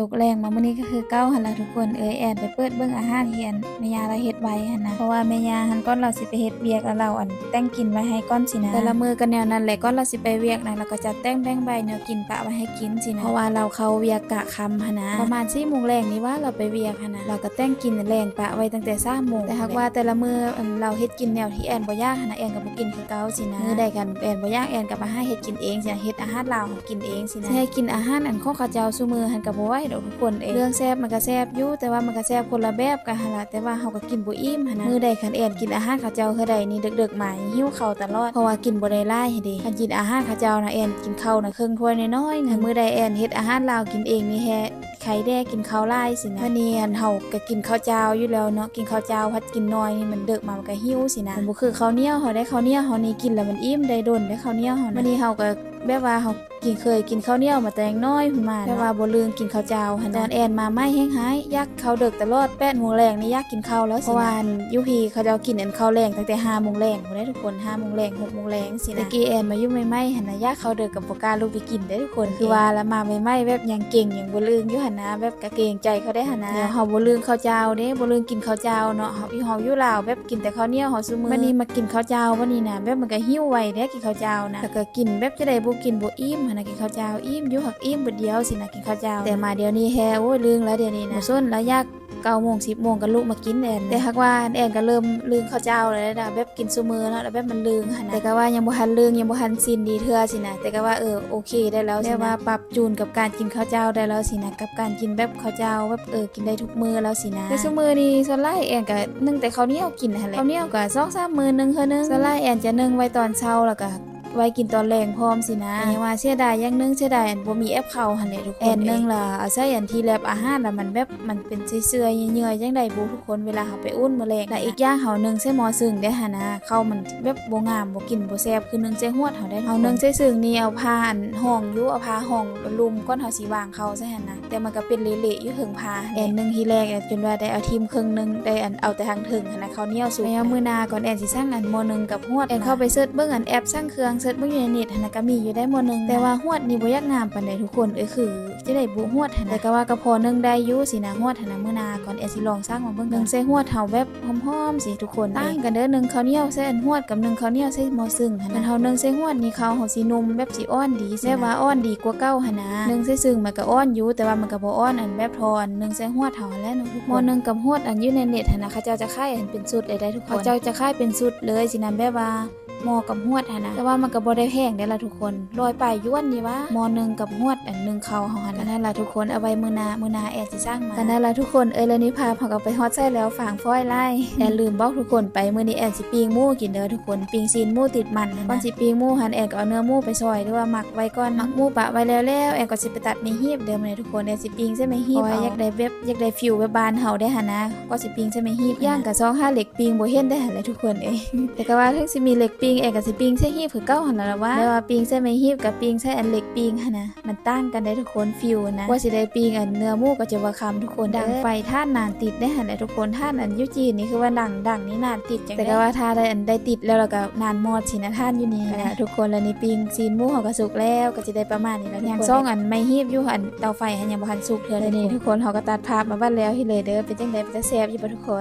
ตกแรงมามื้อนี้ก็คือเก้าหันละทุกคนเอ้ยแอนไปเปิดเบิ่งอาหารเฮียนแม่ยาเราเฮ็ดไว้หันนะเพราะว่าแม่ยาหันก้อนเราสิไปเฮ็ดเวียกแล้วเราอันแต่งกินไว้ให้ก้อนสินะแต่ละมือก็แนวนั้นแหละก้อนเราสิไปเวียกนะเราก็จะแต่งแบ่งใบแนวกินปะไว้ให้กินสินะเพราะว่าเราเขาเวียกกะคำหันนะประมาณ4โมงแรงนี่ว่าเราไปเวียกหันนะเราก็แต่งกินแรงปะไว้ตั้งแต่3โมงแต่หากว่าแต่ละมืออันเราเฮ็ดกินแนวที่แอนบ่ยากหันนะแอนก็บ่กินคือเก่าสินะมือใดกันแอนบ่ยากแอนก็มาใหาเฮ็ดกินเองสินะเฮ็ดอาหารลาวให้กินเองสินะให้กินอาหารอันของเขาเจ้าซุมื้อหันก็บ่ไหวดอกทุกคนเองเรื่องแซ่บมันก็แซ่บอยู่แต่ว่ามันก็แซ่บคนละแบบกันหั่นล่ะแต่ว่าเฮาก็กินบ่อิ่มหั่นนะมื้อใดคันแอนกินอาหารเขาเจ้าคือใดนี่ดึกๆมาหิวข้าวตลอดเพราะว่ากินบ่ได้หลายหั้นเด้คันกินอาหารเขาเจ้านะแอนกินข้าวนะครึ่งถ้วยน้อยๆนะมื้อใดแอนเฮ็ดอาหารลาวกินเองนี่แฮะไข่แดงกินข้าวหลายสินะวันนี้อันเฮาก็กินข้าวเจ้าอยู่แล้วเนาะกินข้าวเจ้าพัดกินน้อยนี่มันเดึกมามันก็หิวสินะมันบ่คือข้าวเหนียวเฮาได้ข้าวเหนียวเฮานี่กินแล้วมันอิ่มได้ดนได้ข้าวเหนียวเฮานะวันนี้เฮาก็ แบบว่าเฮากินเคยกินข้าวเหนียวมาแต่ยังน้อยพุ่นมาแต่ว่าบ่ลืมกินข้าวเจ้าหันตอนแอนมาไม่แห้งหายอยากข้าวดึกตลอด8โมงแรงนี่อยากกินข้าวแล้วสิเพราะว่าอันอยู่พี่เขาเจ้ากินอันข้าวแรงตั้งแต่5โมงแรงพุ่นได้ทุกคน5โมงแรง6โมงแรงสินะตะกี้แอนมาอยู่ใหม่ๆหั่นน่ะอยากข้าวดึกกับบ่กล้าลูกไปกินได้ทุกคนคือว่าแล้วมาใหม่ๆแบบยังเก่งยังบ่ลืมอยู่หั่นนะแบบก็เกรงใจเขาได้หั่นนะเดี๋ยวเฮาบ่ลืมข้าวเจ้าเด้บ่ลืมกินข้าวเจ้าเนาะเฮาอยู่เฮาอยู่ลาวแบบกินแต่ข้าวเหนียวเฮาซุมื้อวันนี้มากินข้าวเจ้าวันนี้น่ะแบบมันก็หิวไวเด้กินข้าวเจ้านะแล้วก็กินแบบจะได้บ่กินบ่อิ่มหั่นน่ะกินข้าวเจ้าอิ่มอยู่หักอิ่มเบิดเดียวสินะกินข้าวเจ้า แต่มาเดี๋ยวนี้แฮโอ้ยลืมแล้วเดี๋ยวนี้นะบ่ซนแล้วอยากเก้าโมงสิบโมงก็ลุกมากินแอนแต่หากว่าแอนก็เริ่มลืมข้าวเจ้าแล้วนะแบบกินซุมื้อเนาะแล้วแบบมันลืมหั่นนะแต่ก็ว่ายังบ่ทันลืมยังบ่ทันสิ้นดีเทื่อสินะแต่ก็ว่าเออโอเคได้แล้วสินะแต่ว่าปรับจูนกับการกินข้าวเจ้าได้แล้วสินะกับการกินแบบข้าวเจ้าแบบเออกินได้ทุกมื้อแล้วสินะแต่ซุมื้อนี้ส่วนหลายแอนก็นึ่งแต่ข้าวเหนียวกินหั่นแหละข้าวเหนียวก็2-3มื้อนึงเทื่อนึงส่วนหลายแอนจะนึ่งไว้ตอนเช้าแล้วก็ ไว้กินตอนแรงพร้อมสินะอันนี้ว่าเสียดายอย่างหนึงเสียดายอันบ่มีแอปเข้าหั่นแหละทุกคนแอนหนึงล่ะอาศัยอันที่แลบอาหารน่ะมันแบบมันเป็นเสื่อยๆเยื่อยๆจังได๋บ่ทุกคนเวลาเฮาไปอุ่นมื้อแรงและอีกอย่างเฮานึ่งใส่หม้อซึ่งได้หั่นนะเข้าวมันแบบบ่งามบ่กินบ่แซ่บคือนึ่งใส่ฮวดเฮาได้เฮานึ่งใส่ซึ่งนี่เอาผ้าอันห้องอยู่เอาผ้าห้องลุมก่อนเฮาสิวางเข้าใส่หั่นนะแต่มันก็เป็นเละๆอยู่ถึงผ้าแอนนึ่งทีแรกอะจนว่าได้เอาทีมครึ่งหนึงได้อันเอาแต่ทางถึงหั่นนะข้าวเหนียวสุกแล้วมื้อหน้าก่อนแอนสิสั่งอันหม้อหนึงกับฮวดแอนเข้าไปเสิร์ชเบิ่งอันแอปสั่งเครื่องเสิร์ชเบิ่งอยู่ในเน็ตหันนะก็มีอยู่ได้หม้อหนึงแต่ว่าฮวดนี่บ่อยากงามปานใดทุกคนเอ้ยคือจะได้บุฮวดหันนะแต่ก็ว่ากระพอนึงได้อยู่สินะฮวดหันนะมื้อหน้าก่อนแอนสิลองสั่งมาเบิ่งนึงใส่ฮวดเฮาแบบหอมๆสิทุกคนต่างกันเด้อหนึงข้าวเหนียวใส่อันฮวดกับหนึงข้าวเหนียวใส่หม้อซึ่งหันนะเฮานึงใส่ฮวดนี่ข้าวเฮาสินุ่มแบบสิอ่อนดีแต่ว่าอ่อนดีกว่าเก่าหันนะนึงใส่ซึ่งมันก็อ่อนอยู่แต่ว่ามันก็บ่อ่อนอันแบบทอนนึงใส่ฮวดเฮาแล้วทุกคนม้อนึงกับฮวดอันอยู่ในเน็ตหันนะเขาเจ้าจะขายอันเป็นสูตรได้ทุกคนเขาเจ้าจะขายเป็นสูตรเลยสินะแบบว่า มอกับหวดหั่นนะแต่ว่ามันก็บ่ได้แพงได้อละทุกคนลอยไปย้วนนี่วะหมอหนึงกับหวดอันหนึงเขาเฮาหั่นนะนั่นล่ะทุกคนเอาไว้มื้อหน้ามื้อหน้าแอดสิสร้างมากันนั่นล่ะทุกคนเอ้ยแล้วนี่พาเฮาก็ไปฮอดใส่แล้วฝางฟ้อยไล่แต่ลืมบอกทุกคนไปมื้อนี้แอดสิปิ้งหมูกินเด้อทุกคนปิ้งซีนหมูติดมันหั่นนะก่อนสิปิ้งหมูหั่นแอดก็เอาเนื้อหมูไปซอยหรือว่าหมักไว้ก่อนหมักหมูปะไว้แล้วแล้วแอดก็สิไปตัดในหีบเด้อมื้อนี้ทุกคนแอดสิปิ้งใส่ไม้หีบเอาอยากได้แบบอยากได้ฟิวแบบบ้านเฮาได้หั่นนะก็สิปิ้งใส่ไม้หีบย่างกับซองห้าเหล็กปิ้งบ่เห็นได้หั่นเลยทุกคนเอ้ยแต่ก็ว่าถึงสิมีเหล็กปิ้งเอกกับสิปิ้งใช่ฮีบคือเก้าหันละว่าแต่ว่าปิ้งใช่ไม่ฮีบกับปิ้งใช่อันเหล็กปิ้งหันนะมันตั้งกันได้ทุกคนฟิวนะว่าสิได้ปิ้งอันเนื้อหมูก็จะว่าคำทุกคนดังไฟท่านนานติดได้หันเลยทุกคนท่านอันยุจีนนี่คือว่าดังดังนี่นานติดจังแต่ก็ว่าถ้าได้อันได้ติดแล้วเราก็นานมอดสินะท่านอยู่นี่นะทุกคนแล้วนี่ปิ้งซีนหมูเขาก็สุกแล้วก็จะได้ประมาณนี้แล้วอย่างซ่องอันไม่ฮีบอยู่อันเตาไฟหันยังบ่ทันสุกเท่าเลยนี่ทุกคนเขาก็ตัดภาพมาบ้านแล้วที่เลยเด้อเป็นจังได๋เป็นจะแซ่บอยู่บ่ทุกคน